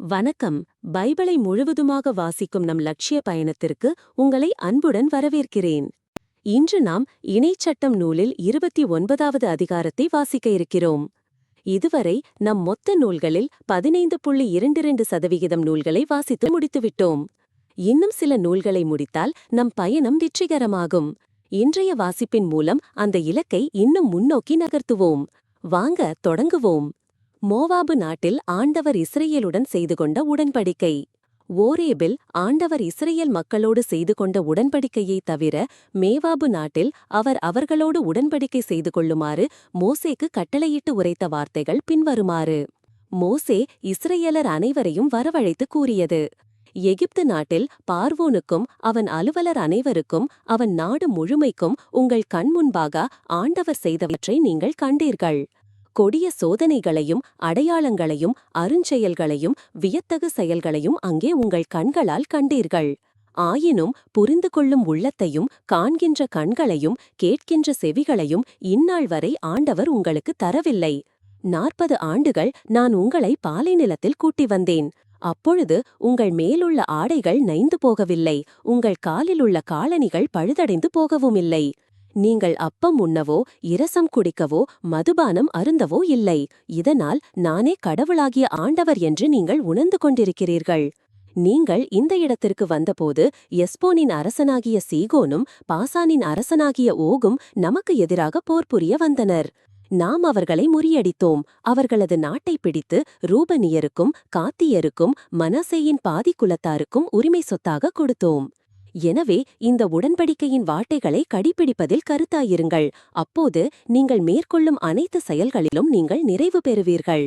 வணக்கம். பைபிளை முழுவதுமாக வாசிக்கும் நம் லட்சிய பயணத்திற்கு உங்களை அன்புடன் வரவேற்கிறேன். இன்று நாம் இணைச்சட்டம் நூலில் இருபத்தி ஒன்பதாவது அதிகாரத்தை வாசிக்க இருக்கிறோம். இதுவரை நம் மொத்த நூல்களில் பதினைந்து புள்ளி இரண்டிரண்டு சதவிகிதம் நூல்களை வாசித்து முடித்துவிட்டோம். இன்னும் சில நூல்களை முடித்தால் நம் பயணம் வெற்றிகரமாகும். இன்றைய வாசிப்பின் மூலம் அந்த இலக்கை இன்னும் முன்னோக்கி நகர்த்துவோம். வாங்க தொடங்குவோம். மோவாபு நாட்டில் ஆண்டவர் இஸ்ரேலுடன் செய்து கொண்ட உடன்படிக்கை. ஓரேபில் ஆண்டவர் இஸ்ரேல் மக்களோடு செய்து கொண்ட உடன்படிக்கையைத் தவிர மேவாபு நாட்டில் அவர் அவர்களோடு உடன்படிக்கை செய்து கொள்ளுமாறு மோசேக்கு கட்டளையிட்டு உரைத்த வார்த்தைகள் பின்வருமாறு. மோசே இஸ்ரேலர் அனைவரையும் வரவழைத்து கூறியது. எகிப்து நாட்டில் பார்வோனுக்கும் அவன் அலுவலர் அனைவருக்கும் அவன் நாடு முழுமைக்கும் உங்கள் கண்முன்பாக ஆண்டவர் செய்தவற்றை நீங்கள் கண்டீர்கள். கொடிய சோதனைகளையும் அடையாளங்களையும் அருஞ்செயல்களையும் வியத்தகு செயல்களையும் அங்கே உங்கள் கண்களால் கண்டீர்கள். ஆயினும் புரிந்து கொள்ளும் உள்ளத்தையும் காண்கின்ற கண்களையும் கேட்கின்ற செவிகளையும் இந்நாள் வரை ஆண்டவர் உங்களுக்கு தரவில்லை. நாற்பது ஆண்டுகள் நான் உங்களை பாலை நிலத்தில் கூட்டி வந்தேன். அப்பொழுது உங்கள் மேலுள்ள ஆடைகள் நைந்து போகவில்லை. உங்கள் காலிலுள்ள காலணிகள் பழுதடைந்து போகவும் இல்லை நீங்கள் அப்பம் உண்ணவோ இரசம் குடிக்கவோ மதுபானம் அருந்தவோ இல்லை. இதனால் நானே கடவுளாகிய ஆண்டவர் என்று நீங்கள் உணர்ந்து கொண்டிருக்கிறீர்கள். நீங்கள் இந்த இடத்திற்கு வந்தபோது எஸ்போனின் அரசனாகிய சீகோனும் பாசானின் அரசனாகிய ஓகும் நமக்கு எதிராக போர் புரிய வந்தனர். நாம் அவர்களை முறியடித்தோம். அவர்களது நாட்டை பிடித்து ரூபனியருக்கும் காத்தியருக்கும் மனசேயின் பாதி குலத்தாருக்கும் உரிமை சொத்தாக கொடுத்தோம். எனவே இந்த உடன்படிக்கையின் வார்த்தைகளை கடிப்பிடிப்பதில் கருத்தாயிருங்கள். அப்போது நீங்கள் மேற்கொள்ளும் அனைத்து செயல்களிலும் நீங்கள் நிறைவு பெறுவீர்கள்.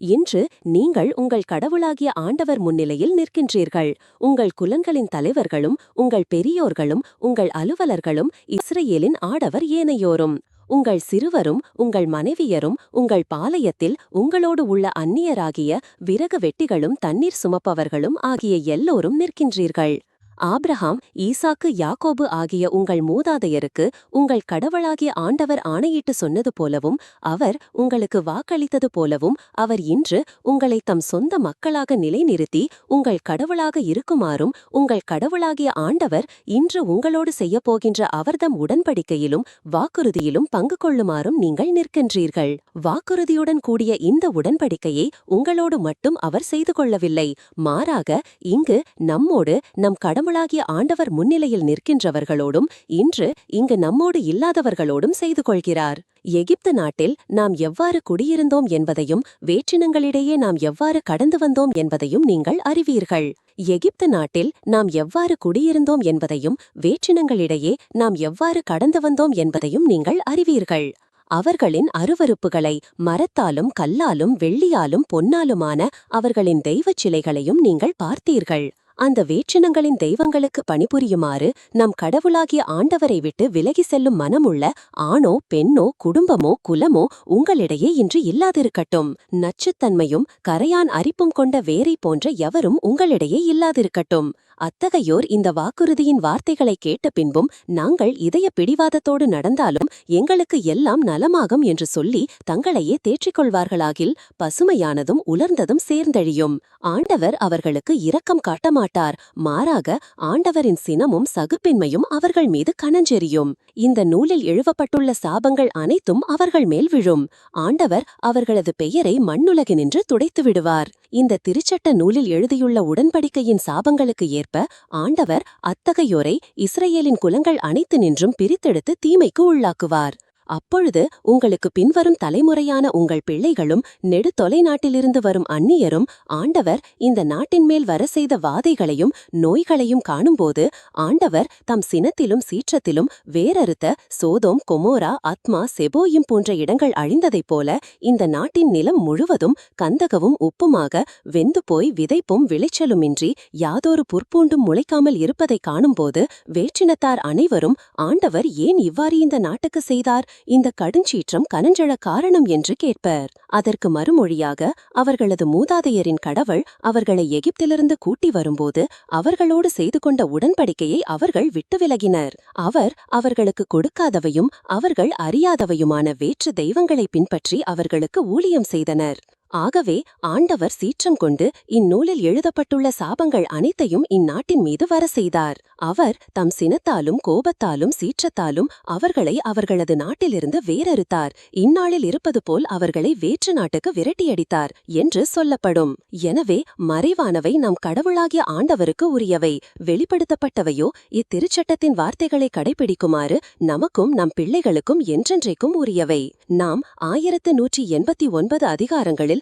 இன்று நீங்கள் உங்கள் கடவுளாகிய ஆண்டவர் முன்னிலையில் நிற்கின்றீர்கள். உங்கள் குலங்களின் தலைவர்களும் உங்கள் பெரியோர்களும் உங்கள் அலுவலர்களும் இஸ்ரேலின் ஆடவர் ஏனையோரும். உங்கள் சிறுவரும் உங்கள் மனைவியரும் உங்கள் பாளையத்தில் உங்களோடு உள்ள அந்நியராகிய விறகு வெட்டிகளும் தண்ணீர் சுமப்பவர்களும் ஆகிய எல்லோரும் நிற்கின்றீர்கள். ஆப்ரஹாம் ஈசாக்கு யாக்கோபு ஆகிய உங்கள் மூதாதையருக்கு உங்கள் கடவுளாகிய ஆண்டவர் ஆணையிட்டு சொன்னது போலவும் அவர் உங்களுக்கு வாக்களித்தது போலவும் அவர் இன்று உங்களை தம் சொந்த மக்களாக நிலைநிறுத்தி உங்கள் கடவுளாக இருக்குமாறும் உங்கள் கடவுளாகிய ஆண்டவர் இன்று உங்களோடு செய்யப்போகின்ற அவர்தம் உடன்படிக்கையிலும் வாக்குறுதியிலும் பங்கு கொள்ளுமாறும் நீங்கள் நிற்கின்றீர்கள். வாக்குறுதியுடன் கூடிய இந்த உடன்படிக்கையை உங்களோடு மட்டும் அவர் செய்து கொள்ளவில்லை. மாறாக இங்கு நம்மோடு நம் கடவுள் கடவுளாகிய ஆண்டவர் முன்னிலையில் நிற்கின்றவர்களோடும் இன்று இங்கு நம்மோடு இல்லாதவர்களோடும் செய்து கொள்கிறார். எகிப்து நாட்டில் நாம் எவ்வாறு குடியிருந்தோம் என்பதையும் வேற்றினங்களிடையே நாம் எவ்வாறு கடந்து வந்தோம் என்பதையும் நீங்கள் அறிவீர்கள். எகிப்து நாட்டில் நாம் எவ்வாறு குடியிருந்தோம் என்பதையும் வேற்றினங்களிடையே நாம் எவ்வாறு கடந்து வந்தோம் என்பதையும் நீங்கள் அறிவீர்கள். அவர்களின் அருவறுப்புகளை மரத்தாலும் கல்லாலும் வெள்ளியாலும் பொன்னாலுமான அவர்களின் தெய்வச் சிலைகளையும் நீங்கள் பார்த்தீர்கள். அந்த வேற்றினங்களின் தெய்வங்களுக்கு பணிபுரியுமாறு நம் கடவுளாகிய ஆண்டவரை விட்டு விலகி செல்லும் மனமுள்ள ஆணோ பெண்ணோ குடும்பமோ குலமோ உங்களிடையே இன்று இல்லாதிருக்கட்டும். நச்சுத்தன்மையும் கரையான் அரிப்பும் கொண்ட வேரை போன்ற எவரும் உங்களிடையே இல்லாதிருக்கட்டும். அத்தகையோர் இந்த வாக்குறுதியின் வார்த்தைகளை கேட்ட பின்பும் நாங்கள் இதய பிடிவாதத்தோடு நடந்தாலும் எங்களுக்கு எல்லாம் நலமாகும் என்று சொல்லி தங்களையே தேற்றிக்கொள்வார்களாகில் பசுமையானதும் உலர்ந்ததும் சேர்ந்தழியும். ஆண்டவர் அவர்களுக்கு இரக்கம் காட்டமாட்டார் மாறாக ஆண்டவரின் சினமும் சகுப்பின்மையும் அவர்கள் மீது கணஞ்செறியும் இந்த நூலில் எழுவப்பட்டுள்ள சாபங்கள் அனைத்தும் அவர்கள் மேல் விழும். ஆண்டவர் அவர்களது பெயரை மண்ணுலகினின்று துடைத்து விடுவார். இந்த திருச்சட்ட நூலில் எழுதியுள்ள உடன்படிக்கையின் சாபங்களுக்கு ஏற்ப ஆண்டவர் அத்தகையோரை இஸ்ரேலின் குலங்கள் அனைத்து நின்றும் பிரித்தெடுத்து தீமைக்கு உள்ளாக்குவார். அப்பொழுது உங்களுக்கு பின்வரும் தலைமுறையான உங்கள் பிள்ளைகளும் நெடு தொலைநாட்டிலிருந்து வரும் அந்நியரும் ஆண்டவர் இந்த நாட்டின் மேல் வர செய்த வாதைகளையும் நோய்களையும் காணும்போது ஆண்டவர் தம் சினத்திலும் சீற்றத்திலும் வேறறுத்த சோதோம் கொமோரா அத்மா செபோயும் போன்ற இடங்கள் அழிந்ததைப் போல இந்த நாட்டின் நிலம் முழுவதும் கந்தகவும் உப்புமாக வெந்து போய் விதைப்பும் விளைச்சலுமின்றி யாதொரு புற்பூண்டும் முளைக்காமல் இருப்பதைக் காணும்போது வேற்றினத்தார் அனைவரும் ஆண்டவர் ஏன் இவ்வாறு இந்த நாட்டுக்கு செய்தார் இந்த கடுஞ்சீற்றம் கனஞ்சழ காரணம் என்று கேட்பர். அதற்கு மறுமொழியாக அவர்களது மூதாதையரின் கடவுள் அவர்களை எகிப்திலிருந்து கூட்டி வரும்போது அவர்களோடு செய்து கொண்ட உடன்படிக்கையை அவர்கள் விட்டு விலகினர். அவர் அவர்களுக்கு கொடுக்காதவையும் அவர்கள் அறியாதவையுமான வேற்று தெய்வங்களை பின்பற்றி அவர்களுக்கு ஊழியம் செய்தனர். ஆகவே ஆண்டவர் சீற்றம் கொண்டு இந்நூலில் எழுதப்பட்டுள்ள சாபங்கள் அனைத்தையும் இந்நாட்டின் மீது வர செய்தார். அவர் தம் சினத்தாலும் கோபத்தாலும் சீற்றத்தாலும் அவர்களை அவர்களது நாட்டிலிருந்து வேறறுத்தார். இந்நாளில் இருப்பது போல் அவர்களை வேற்று நாட்டுக்கு விரட்டியடித்தார் என்று சொல்லப்படும். எனவே மறைவானவை நம் கடவுளாகிய ஆண்டவருக்கு உரியவை. வெளிப்படுத்தப்பட்டவையோ இத்திருச்சட்டத்தின் வார்த்தைகளை கடைபிடிக்குமாறு நமக்கும் நம் பிள்ளைகளுக்கும் என்றென்றைக்கும் உரியவை. நாம் ஆயிரத்து நூற்றி எண்பத்தி ஒன்பது அதிகாரங்களில்